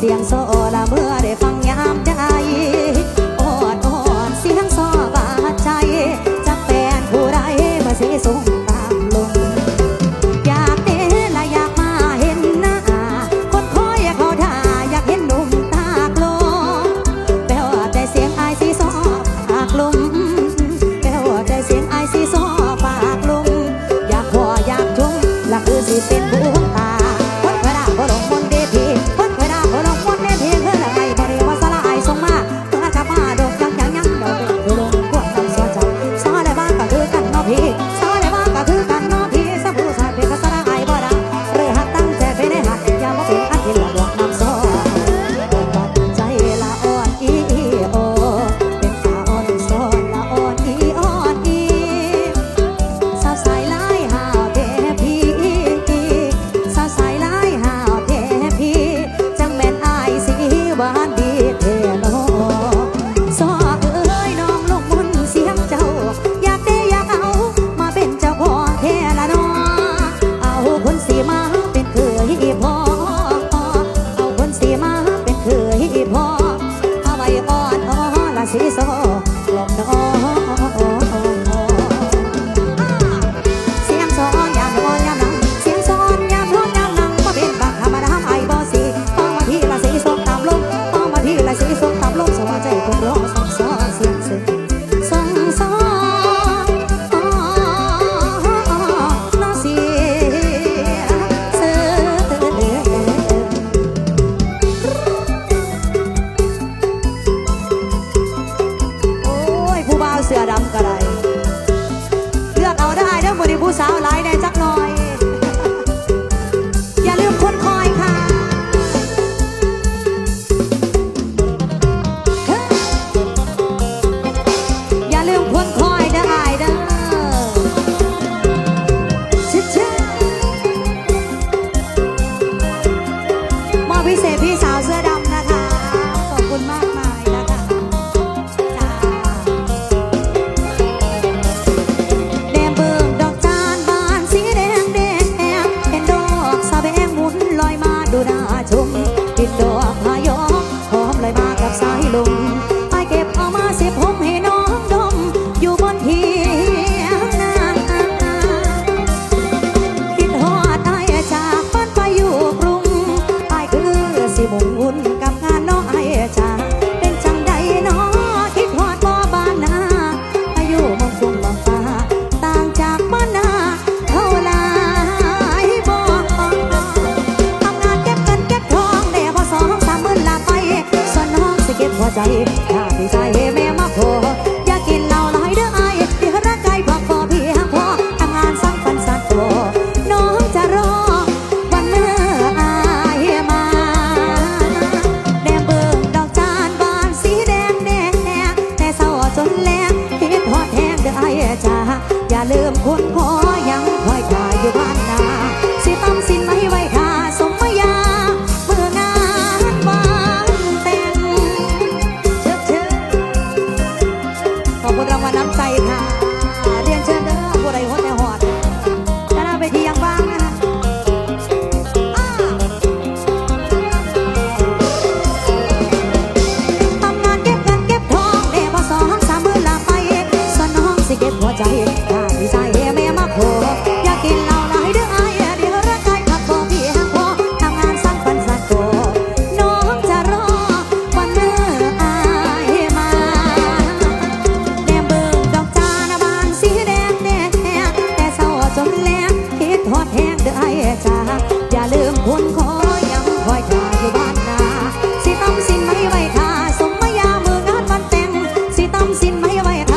เสียงสอน เสือโอ้ย ผู้บ่าเสือดำก็ได้ ใจอยากให้ใจ 在那 จ๋าอย่าลืมคุณขอยังคอยกลาอยู่บ้านนาสิต้องสินไม่ไว้ท่าสมมายามืองานวันแต่งสิต้องสินไม่ไว้